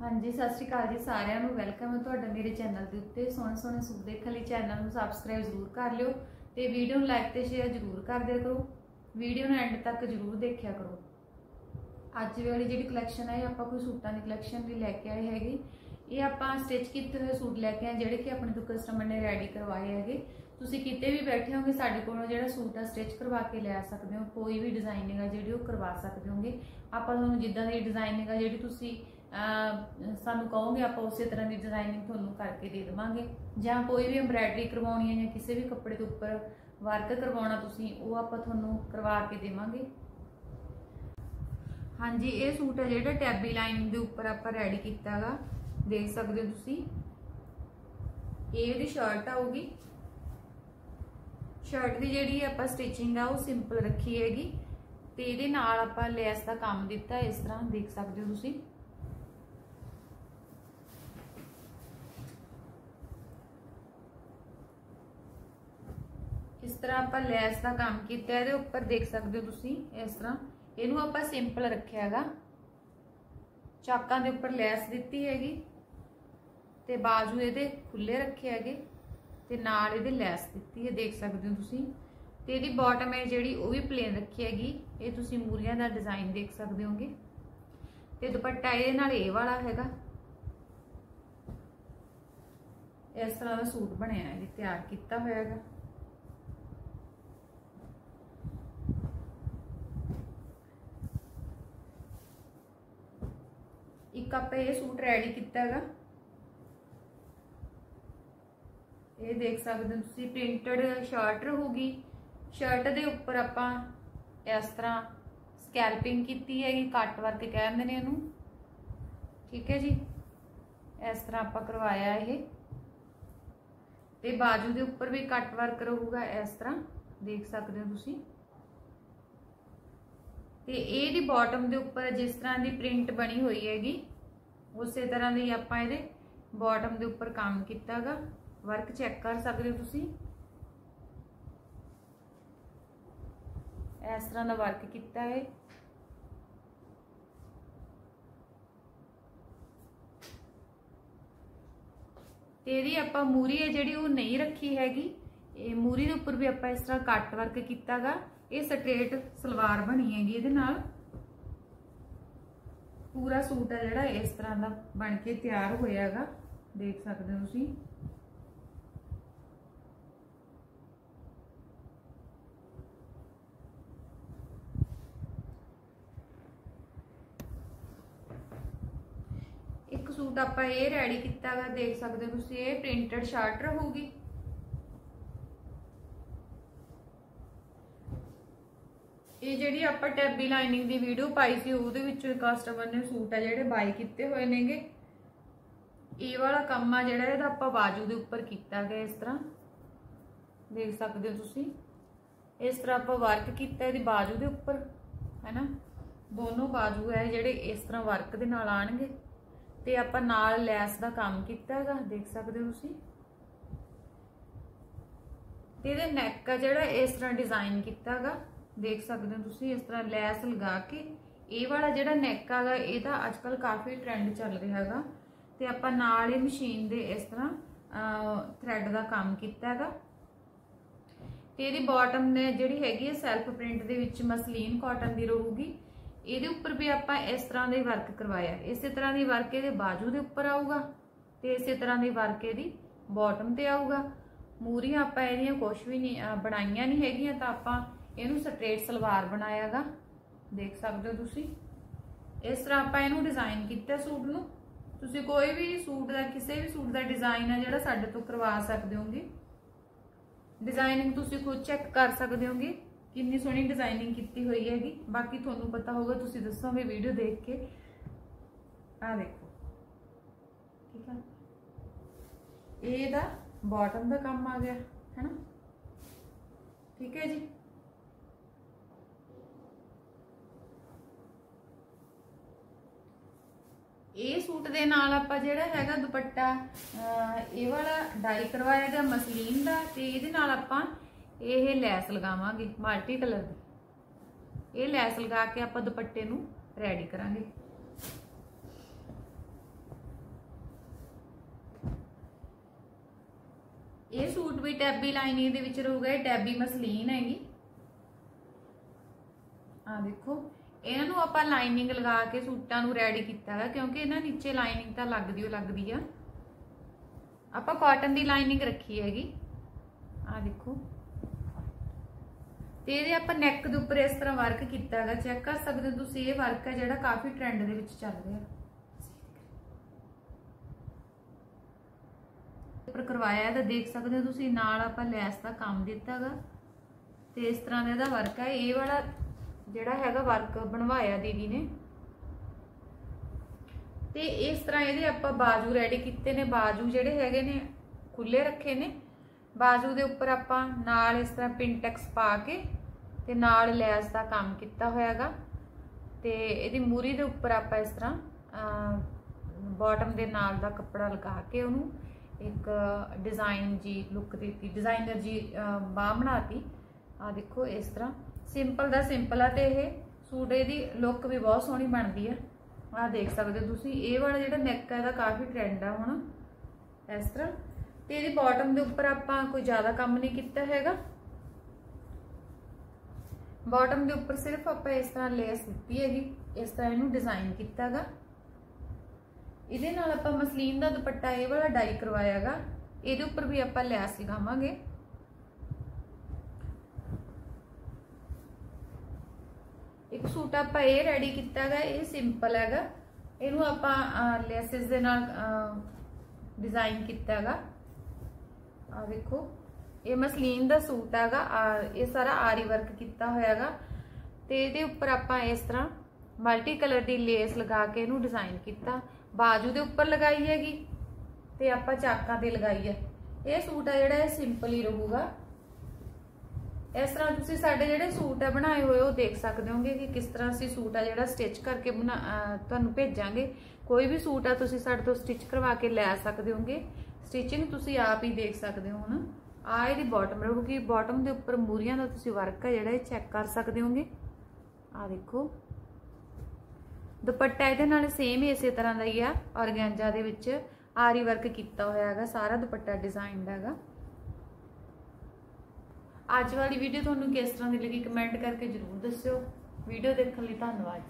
ਹਾਂਜੀ, ਸਤਿ ਸ਼੍ਰੀ ਅਕਾਲ ਜੀ ਸਾਰਿਆਂ ਨੂੰ। ਵੈਲਕਮ ਹੈ ਤੁਹਾਡਾ ਮੇਰੇ ਚੈਨਲ ਦੇ ਉੱਤੇ। ਸੋਹਣੇ ਸੋਹਣੇ ਸੂਟ ਦੇਖਣ ਲਈ ਚੈਨਲ ਨੂੰ ਸਬਸਕ੍ਰਾਈਬ ਜ਼ਰੂਰ ਕਰ ਲਿਓ ਤੇ ਵੀਡੀਓ ਨੂੰ ਲਾਈਕ ਤੇ ਸ਼ੇਅਰ ਜ਼ਰੂਰ ਕਰ ਦਿਆ ਕਰੋ। ਵੀਡੀਓ ਨੂੰ ਐਂਡ ਤੱਕ ਜ਼ਰੂਰ ਦੇਖਿਆ ਕਰੋ। ਅੱਜ ਵਾਲੀ ਜਿਹੜੀ ਕਲੈਕਸ਼ਨ ਹੈ ਇਹ ਆਪਾਂ ਕੋਈ ਸੂਟਾਂ ਦੀ ਕਲੈਕਸ਼ਨ ਵੀ ਲੈ ਕੇ ਆਏ ਹੈਗੇ। ਇਹ ਆਪਾਂ ਸਟਿਚ ਕੀਤੇ ਹੋਏ ਸੂਟ ਲੈ ਕੇ ਆਏ, ਜਿਹੜੇ ਕਿ ਆਪਣੇ ਤੋਂ ਕਸਟਮਰ ਨੇ ਰੈਡੀ ਕਰਵਾਏ ਹੈਗੇ। ਤੁਸੀਂ ਕਿਤੇ ਵੀ ਬੈਠੇ ਹੋਗੇ ਸਾਡੇ ਕੋਲੋਂ ਜਿਹੜਾ ਸੂਟ ਆ ਸਟਿਚ ਕਰਵਾ ਕੇ ਲੈ ਸਕਦੇ ਹੋ। ਕੋਈ ਵੀ ਡਿਜ਼ਾਈਨਿੰਗ ਆ ਜਿਹੜੀ ਉਹ ਕਰਵਾ ਸਕਦੇ ਹੋਗੇ। ਆਪਾਂ ਤੁਹਾਨੂੰ ਜਿੱਦਾਂ ਦੀ ਡਿਜ਼ਾਈਨਿੰਗ ਆ ਜਿਹੜੀ ਤੁਸੀਂ ਸਾਨੂੰ ਕਹੋਗੇ ਆਪਾਂ ਉਸੇ ਤਰ੍ਹਾਂ ਦੀ ਡਿਜ਼ਾਈਨਿੰਗ ਤੁਹਾਨੂੰ ਕਰਕੇ ਦੇ ਦੇਵਾਂਗੇ। ਜਾਂ ਕੋਈ ਵੀ ਐਮਬ੍ਰਾਇਡਰੀ ਕਰਵਾਉਣੀ ਹੈ ਜਾਂ ਕਿਸੇ ਵੀ ਕੱਪੜੇ ਦੇ ਉੱਪਰ ਵਰਕ ਕਰਵਾਉਣਾ ਤੁਸੀਂ, ਉਹ ਆਪਾਂ ਤੁਹਾਨੂੰ ਕਰਵਾ ਕੇ ਦੇਵਾਂਗੇ। ਹਾਂਜੀ, ਇਹ ਸੂਟ ਹੈ ਜਿਹੜਾ ਟੈਬੀ ਲਾਈਨ ਦੇ ਉੱਪਰ ਆਪਾਂ ਰੈਡੀ ਕੀਤਾਗਾ। ਦੇਖ ਸਕਦੇ ਹੋ ਤੁਸੀਂ। ਇਹ ਇਹਦੀ ਸ਼ਰਟ ਆਊਗੀ ਸ਼ਰਟ ਦੀ ਜਿਹੜੀ ਆਪਾਂ ਸਟਿਚਿੰਗ ਆ, ਉਹ ਸਿੰਪਲ ਰੱਖੀ ਹੈਗੀ। ਤੇ ਇਹਦੇ ਨਾਲ ਆਪਾਂ ਲੈਸ ਦਾ ਕੰਮ ਦਿੱਤਾ, ਇਸ ਤਰ੍ਹਾਂ ਦੇਖ ਸਕਦੇ ਹੋ ਤੁਸੀਂ ਇਸ ਤਰ੍ਹਾਂ ਆਪਾਂ ਲੈਸ ਦਾ ਕੰਮ ਕੀਤਾ, ਇਹਦੇ ਉੱਪਰ ਦੇਖ ਸਕਦੇ ਹੋ ਤੁਸੀਂ ਇਸ ਤਰ੍ਹਾਂ। ਇਹਨੂੰ ਆਪਾਂ ਸਿੰਪਲ ਰੱਖਿਆ ਹੈਗਾ। ਚਾਕਾਂ ਦੇ ਉੱਪਰ ਲੈਸ ਦਿੱਤੀ ਹੈਗੀ ਤੇ ਬਾਜੂ ਇਹਦੇ ਖੁੱਲੇ ਰੱਖੇ ਹੈਗੇ ਤੇ ਨਾਲ ਇਹਦੇ ਲੈਸ ਦਿੱਤੀ ਹੈ, ਦੇਖ ਸਕਦੇ ਹੋ ਤੁਸੀਂ। ਤੇ ਇਹਦੀ ਬਾਟਮ ਹੈ ਜਿਹੜੀ, ਉਹ ਵੀ ਪਲੇਨ ਰੱਖੀ ਹੈਗੀ। ਇਹ ਤੁਸੀਂ ਮੂਰੀਆਂ ਦਾ ਡਿਜ਼ਾਈਨ ਦੇਖ ਸਕਦੇ ਹੋਗੇ। ਤੇ ਦੁਪੱਟਾ ਇਹਦੇ ਨਾਲ ਇਹ ਵਾਲਾ ਹੈਗਾ। ਇਸ ਤਰ੍ਹਾਂ ਦਾ ਸੂਟ ਬਣਿਆ ਹੈ ਜੀ ਤਿਆਰ ਕੀਤਾ ਹੋਇਆ ਹੈਗਾ। ਇੱਕ ਆਪਾਂ ਇਹ ਸੂਟ ਰੈਡੀ ਕੀਤਾ ਹੈਗਾ। ਇਹ ਦੇਖ ਸਕਦੇ ਹੋ ਤੁਸੀਂ ਪ੍ਰਿੰਟਡ ਸ਼ਰਟ ਰਹੂਗੀ ਸ਼ਰਟ ਦੇ ਉੱਪਰ ਆਪਾਂ ਇਸ ਤਰ੍ਹਾਂ ਸਕੈਲਪਿੰਗ ਕੀਤੀ ਹੈਗੀ, ਕੱਟ ਵਰਕ ਕਹਿੰਦੇ ਨੇ ਇਹਨੂੰ। ਠੀਕ ਹੈ ਜੀ। ਇਸ ਤਰ੍ਹਾਂ ਆਪਾਂ ਕਰਵਾਇਆ ਇਹ। ਤੇ ਬਾਜੂ ਦੇ ਉੱਪਰ ਵੀ ਕੱਟ ਵਰਕ ਰਹੂਗਾ, ਇਸ ਤਰ੍ਹਾਂ ਦੇਖ ਸਕਦੇ ਹੋ ਤੁਸੀਂ। ਤੇ ਇਹ ਦੀ ਬਾਟਮ ਦੇ ਉੱਪਰ ਜਿਸ ਤਰ੍ਹਾਂ ਦੀ ਪ੍ਰਿੰਟ ਬਣੀ ਹੋਈ ਹੈਗੀ ਉਸੇ ਤਰ੍ਹਾਂ ਦੀ ਆਪਾਂ ਇਹਦੇ ਬਾਟਮ ਦੇ ਉੱਪਰ ਕੰਮ ਕੀਤਾਗਾ। ਵਰਕ ਚੈੱਕ ਕਰ ਸਕਦੇ ਹੋ ਤੁਸੀਂ। ਇਸ ਤਰ੍ਹਾਂ ਦਾ ਵਰਕ ਕੀਤਾ ਹੈ ਤੇ ਇਹਦੀ ਆਪਾਂ ਮੂਰੀ ਹੈ ਜਿਹੜੀ ਉਹ ਨਹੀਂ ਰੱਖੀ ਹੈਗੀ। ਇਹ ਮੂਰੀ ਦੇ ਉੱਪਰ ਵੀ ਆਪਾਂ ਇਸ ਤਰ੍ਹਾਂ ਕੱਟ ਵਰਕ ਕੀਤਾਗਾ। ਇਹ ਸਟ੍ਰੇਟ ਸਲਵਾਰ ਬਣੀ ਹੈਗੀ ਇਹਦੇ ਨਾਲ। ਪੂਰਾ ਸੂਟ ਹੈ ਜਿਹੜਾ ਇਸ ਤਰ੍ਹਾਂ ਦਾ ਬਣ ਕੇ ਤਿਆਰ ਹੋਇਆ ਹੈਗਾ। ਦੇਖ ਸਕਦੇ ਹੋ ਤੁਸੀਂ। ਇੱਕ ਸੂਟ ਆਪਾਂ ਇਹ ਰੈਡੀ ਕੀਤਾ ਕੀਤਾਗਾ ਦੇਖ ਸਕਦੇ ਹੋ ਤੁਸੀਂ, ਇਹ ਪ੍ਰਿੰਟਡ ਸ਼ਰਟ ਰਹੂਗੀ। ਇਹ ਜਿਹੜੀ ਆਪਾਂ ਟੈਬੀ ਲਾਈਨਿੰਗ ਦੀ ਵੀਡੀਓ ਪਾਈ ਸੀ, ਉਹਦੇ ਵਿੱਚ ਕਸਟਮਰ ਨੇ ਸੂਟ ਆ ਜਿਹੜੇ ਬਾਈ ਕੀਤੇ ਹੋਏ ਨੇਗੇ। ਇਹ ਵਾਲਾ ਕੰਮ ਆ ਜਿਹੜਾ, ਇਹਦਾ ਆਪਾਂ ਬਾਜੂ ਦੇ ਉੱਪਰ ਕੀਤਾ ਗਿਆ ਇਸ ਤਰ੍ਹਾਂ। ਦੇਖ ਸਕਦੇ ਹੋ ਤੁਸੀਂ। ਇਸ ਤਰ੍ਹਾਂ ਆਪਾਂ ਵਰਕ ਕੀਤਾ ਇਹਦੀ ਬਾਜੂ ਦੇ ਉੱਪਰ, ਹੈਨਾ? ਦੋਨੋਂ ਬਾਜੂ ਹੈ ਜਿਹੜੇ ਇਸ ਤਰ੍ਹਾਂ ਵਰਕ ਦੇ ਨਾਲ ਆਣਗੇ। ਤੇ ਆਪਾਂ ਨਾਲ ਲੈਸ ਦਾ ਕੰਮ ਕੀਤਾ ਹੈਗਾ, ਦੇਖ ਸਕਦੇ ਹੋ ਤੁਸੀਂ। ਤੇ ਇਹਦੇ ਨੈਕ ਆ ਜਿਹੜਾ, ਇਸ ਤਰ੍ਹਾਂ ਡਿਜ਼ਾਈਨ ਕੀਤਾ ਹੈਗਾ। ਦੇਖ ਸਕਦੇ ਹੋ ਤੁਸੀਂ, ਇਸ ਤਰ੍ਹਾਂ ਲੈਸ ਲਗਾ ਕੇ। ਇਹ ਵਾਲਾ ਜਿਹੜਾ ਨੈਕ ਹੈਗਾ, ਇਹਦਾ ਅੱਜ ਅੱਜਕੱਲ ਕਾਫੀ ਟ੍ਰੈਂਡ ਚੱਲ ਰਿਹਾ ਹੈਗਾ। ਤੇ ਆਪਾਂ ਨਾਲ ਹੀ ਮਸ਼ੀਨ ਦੇ ਇਸ ਤਰ੍ਹਾਂ ਥ੍ਰੈਡ ਦਾ ਕੰਮ ਕੀਤਾ ਹੈਗਾ। ਤੇ ਇਹਦੀ ਬਾਟਮ ਨੇ ਜਿਹੜੀ ਹੈਗੀ ਹੈ ਸੈਲਫ ਪ੍ਰਿੰਟ ਦੇ ਵਿੱਚ ਮਸਲੀਨ ਕਾਟਨ ਦੀ ਰਹੂਗੀ। ਇਹਦੇ ਉੱਪਰ ਵੀ ਆਪਾਂ ਇਸ ਤਰ੍ਹਾਂ ਦੇ ਵਰਕ ਕਰਵਾਇਆ। ਇਸੇ ਤਰ੍ਹਾਂ ਦੀ ਵਰਕ ਇਹਦੇ ਬਾਜੂ ਦੇ ਉੱਪਰ ਆਊਗਾ ਤੇ ਇਸੇ ਤਰ੍ਹਾਂ ਦੀ ਵਰਕ ਇਹਦੀ ਬਾਟਮ ਤੇ ਆਊਗਾ। ਮੂਰੀਆਂ ਆਪਾਂ ਇਹਦੀਆਂ ਕੁਝ ਵੀ ਨਹੀਂ ਬਣਾਈਆਂ ਨਹੀਂ ਹੈਗੀਆਂ ਤਾਂ ਆਪਾਂ ਇਹਨੂੰ ਸਟ੍ਰੇਟ ਸਲਵਾਰ ਬਣਾਇਆਗਾ, ਦੇਖ ਸਕਦੇ ਹੋ ਤੁਸੀਂ। ਇਸ ਤਰ੍ਹਾਂ ਆਪਾਂ ਇਹਨੂੰ ਡਿਜ਼ਾਈਨ ਕੀਤਾ ਸੂਟ ਨੂੰ। ਤੁਸੀਂ ਕੋਈ ਵੀ ਸੂਟ ਦਾ, ਕਿਸੇ ਵੀ ਸੂਟ ਦਾ ਡਿਜ਼ਾਈਨ ਆ ਜਿਹੜਾ ਸਾਡੇ ਤੋਂ ਕਰਵਾ ਸਕਦੇ ਹੋਗੇ। ਡਿਜ਼ਾਈਨਿੰਗ ਤੁਸੀਂ ਖੁਦ ਚੈੱਕ ਕਰ ਸਕਦੇ ਹੋਗੇ ਕਿੰਨੀ ਸੋਹਣੀ ਡਿਜ਼ਾਈਨਿੰਗ ਕੀਤੀ ਹੋਈ ਹੈਗੀ। ਬਾਕੀ ਤੁਹਾਨੂੰ ਪਤਾ ਹੋਊਗਾ, ਤੁਸੀਂ ਦੱਸੋਗੇ ਵੀਡੀਓ ਦੇਖ ਕੇ। ਆ ਦੇਖੋ। ਠੀਕ ਹੈ ਇਹਦਾ ਬਾਟਮ ਦਾ ਕੰਮ ਆ ਗਿਆ, ਹੈਨਾ? ਠੀਕ ਹੈ ਜੀ? ਇਹ ਸੂਟ ਦੇ ਨਾਲ ਆਪਾਂ ਜਿਹੜਾ ਹੈਗਾ ਦੁਪੱਟਾ ਇਹ ਵਾਲਾ ਡਾਈ ਕਰਵਾਇਆ ਗਿਆ ਮਸਲੀਨ ਦਾ ਤੇ ਇਹਦੇ ਨਾਲ ਆਪਾਂ ਇਹ ਲੈਸ ਲਗਾਵਾਂਗੇ ਮਲਟੀ ਕਲਰ ਦੀ। ਇਹ ਲੈਸ ਲਗਾ ਕੇ ਆਪਾਂ ਦੁਪੱਟੇ ਨੂੰ ਰੈਡੀ ਕਰਾਂਗੇ। ਇਹ ਸੂਟ ਵੀ ਟੈਬੀ ਲਾਈਨਿੰਗ ਦੇ ਵਿੱਚ ਰਹੂਗਾ, ਇਹ ਟੈਬੀ ਮਸਲੀਨ ਹੈਗੀ। ਆ ਦੇਖੋ ਇਹਨਾਂ ਨੂੰ ਆਪਾਂ ਲਾਈਨਿੰਗ ਲਗਾ ਕੇ ਸੂਟਾਂ ਨੂੰ ਰੈਡੀ ਕੀਤਾ ਹੈ ਕਿਉਂਕਿ ਇਹਨਾਂ ਨੀਚੇ ਲਾਈਨਿੰਗ ਤਾਂ ਲੱਗਦੀ ਓ ਲੱਗਦੀ ਆ। ਆਪਾਂ ਕਾਟਨ ਦੀ ਲਾਈਨਿੰਗ ਰੱਖੀ ਹੈਗੀ। ਆ ਦੇਖੋ। ਤੇ ਇਹਦੇ ਆਪਾਂ ਨੈਕ ਦੇ ਉੱਪਰ ਇਸ ਤਰ੍ਹਾਂ ਵਰਕ ਕੀਤਾ ਹੈਗਾ ਚੈੱਕ ਕਰ ਸਕਦੇ ਹੋ ਤੁਸੀਂ, ਇਹ ਵਰਕ ਹੈ ਜਿਹੜਾ ਕਾਫੀ ਟ੍ਰੈਂਡ ਦੇ ਵਿੱਚ ਚੱਲ ਰਿਹਾ। ਉੱਪਰ ਕਰਵਾਇਆ ਤਾਂ ਦੇਖ ਸਕਦੇ ਹੋ ਤੁਸੀਂ, ਨਾਲ ਆਪਾਂ ਲੈਸ ਦਾ ਕੰਮ ਦਿੱਤਾ ਹੈਗਾ ਤੇ ਇਸ ਤਰ੍ਹਾਂ ਦਾ ਇਹਦਾ ਵਰਕ ਹੈ ਇਹ ਵਾਲਾ ਜਿਹੜਾ ਹੈਗਾ ਵਰਕ ਬਣਵਾਇਆ ਦੀਦੀ ਨੇ। ਤੇ ਇਸ ਤਰ੍ਹਾਂ ਇਹਦੇ ਆਪਾਂ ਬਾਜੂ ਰੈਡੀ ਕੀਤੇ ਨੇ, ਬਾਜੂ ਜਿਹੜੇ ਹੈਗੇ ਨੇ ਖੁੱਲੇ ਰੱਖੇ ਨੇ। ਬਾਜੂ ਦੇ ਉੱਪਰ ਆਪਾਂ ਨਾਲ ਇਸ ਤਰ੍ਹਾਂ ਪਿੰਟੈਕਸ ਪਾ ਕੇ ਤੇ ਨਾਲ ਲੈਸ ਦਾ ਕੰਮ ਕੀਤਾ ਹੋਇਆਗਾ। ਤੇ ਇਹਦੀ ਮੂਰੀ ਦੇ ਉੱਪਰ ਆਪਾਂ ਇਸ ਤਰ੍ਹਾਂ ਬਾਟਮ ਦੇ ਨਾਲ ਦਾ ਕੱਪੜਾ ਲਗਾ ਕੇ ਉਹਨੂੰ ਇੱਕ ਡਿਜ਼ਾਈਨ ਜੀ ਲੁੱਕ ਦਿੱਤੀ ਡਿਜ਼ਾਈਨਰ ਜੀ ਬਾਹ ਬਣਾਤੀ। ਆ ਦੇਖੋ ਇਸ ਤਰ੍ਹਾਂ ਸਿੰਪਲ ਦਾ ਸਿੰਪਲ ਆ ਤੇ ਇਹ ਸੂਟ ਇਹਦੀ ਲੁੱਕ ਵੀ ਬਹੁਤ ਸੋਹਣੀ ਬਣਦੀ ਆ। ਆ ਦੇਖ ਸਕਦੇ ਹੋ ਤੁਸੀਂ, ਇਹ ਵਾਲਾ ਜਿਹੜਾ ਨੈਕ ਹੈ ਇਹਦਾ ਕਾਫੀ ਟ੍ਰੈਂਡ ਆ ਹੁਣ, ਇਸ ਤਰ੍ਹਾਂ। ਤੇ ਇਹਦੀ ਬਾਟਮ ਦੇ ਉੱਪਰ ਆਪਾਂ ਕੋਈ ਜ਼ਿਆਦਾ ਕੰਮ ਨਹੀਂ ਕੀਤਾ ਹੈਗਾ। ਬਾਟਮ ਦੇ ਉੱਪਰ ਸਿਰਫ ਆਪਾਂ ਇਸ ਤਰ੍ਹਾਂ ਲੇਸ ਦਿੱਤੀ ਹੈਗੀ, ਇਸ ਤਰ੍ਹਾਂ ਇਹਨੂੰ ਡਿਜ਼ਾਈਨ ਕੀਤਾਗਾ ਇਹਦੇ ਨਾਲ ਆਪਾਂ ਮਸਲੀਨ ਦਾ ਦੁਪੱਟਾ, ਇਹ ਵਾਲਾ ਡਾਈ ਕਰਵਾਇਆਗਾ ਇਹਦੇ ਉੱਪਰ ਵੀ ਆਪਾਂ ਲੈਸ ਲਗਾਵਾਂਗੇ ਇੱਕ ਸੂਟ ਆਪਾਂ ਇਹ ਰੈਡੀ ਕੀਤਾ ਗਾ, ਇਹ ਸਿੰਪਲ ਹੈਗਾ। ਇਹਨੂੰ ਆਪਾਂ ਲੈਸਸ ਦੇ ਨਾਲ ਡਿਜ਼ਾਈਨ ਕੀਤਾਗਾ ਆ ਦੇਖੋ ਇਹ ਮਸਲੀਨ ਦਾ ਸੂਟ ਹੈਗਾ। ਇਹ ਸਾਰਾ ਆਰੀ ਵਰਕ ਕੀਤਾ ਹੋਇਆ ਹੋਇਆਗਾ ਤੇ ਇਹਦੇ ਉੱਪਰ ਆਪਾਂ ਇਸ ਤਰ੍ਹਾਂ ਮਲਟੀ ਕਲਰ ਦੀ ਲੇਸ ਲਗਾ ਕੇ ਇਹਨੂੰ ਡਿਜ਼ਾਈਨ ਕੀਤਾ। ਬਾਜੂ ਦੇ ਉੱਪਰ ਲਗਾਈ ਹੈਗੀ ਤੇ ਆਪਾਂ ਚਾਕਾਂ ਤੇ ਲਗਾਈ ਹੈ। ਇਹ ਸੂਟ ਆ ਜਿਹੜਾ ਇਹ ਸਿੰਪਲ ਹੀ ਰਹੂਗਾ। ਇਸ ਤਰ੍ਹਾਂ ਤੁਸੀਂ ਸਾਡੇ ਜਿਹੜੇ ਸੂਟ ਆ ਬਣਾਏ ਹੋਏ, ਉਹ ਦੇਖ ਸਕਦੇ ਹੋਗੇ ਕਿ ਕਿਸ ਤਰ੍ਹਾਂ ਅਸੀਂ ਸੂਟ ਆ ਜਿਹੜਾ ਸਟਿਚ ਕਰਕੇ ਬਣਾ ਤੁਹਾਨੂੰ ਭੇਜਾਂਗੇ। ਕੋਈ ਵੀ ਸੂਟ ਆ ਤੁਸੀਂ ਸਾਡੇ ਤੋਂ ਸਟਿਚ ਕਰਵਾ ਕੇ ਲੈ ਸਕਦੇ ਹੋਗੇ। ਸਟਿਚਿੰਗ ਤੁਸੀਂ ਆਪ ਹੀ ਦੇਖ ਸਕਦੇ ਹੋ ਹੁਣ ਆ ਇਹਦੀ ਬਾਟਮ ਰਹੂਗੀ। ਬਾਟਮ ਦੇ ਉੱਪਰ ਮੂਰੀਆਂ ਦਾ ਤੁਸੀਂ ਵਰਕ ਆ ਜਿਹੜਾ ਇਹ ਚੈੱਕ ਕਰ ਸਕਦੇ ਹੋਗੇ। ਆ ਦੇਖੋ। ਦੁਪੱਟਾ ਇਹਦੇ ਨਾਲ ਸੇਮ ਹੀ ਇਸੇ ਤਰ੍ਹਾਂ ਦਾ ਹੀ ਆ। ਔਰਗੈਂਜਾ ਦੇ ਵਿੱਚ ਆਰੀ ਵਰਕ ਕੀਤਾ ਹੋਇਆ ਹੈਗਾ। ਸਾਰਾ ਦੁਪੱਟਾ ਡਿਜ਼ਾਈਨਡ ਹੈਗਾ। ਅੱਜ ਵਾਲੀ ਵੀਡੀਓ ਤੁਹਾਨੂੰ ਕਿਸ ਤਰ੍ਹਾਂ ਦੀ ਲੱਗੀ ਕਮੈਂਟ ਕਰਕੇ ਜਰੂਰ ਦੱਸਿਓ। ਵੀਡੀਓ ਦੇਖਣ ਲਈ ਧੰਨਵਾਦ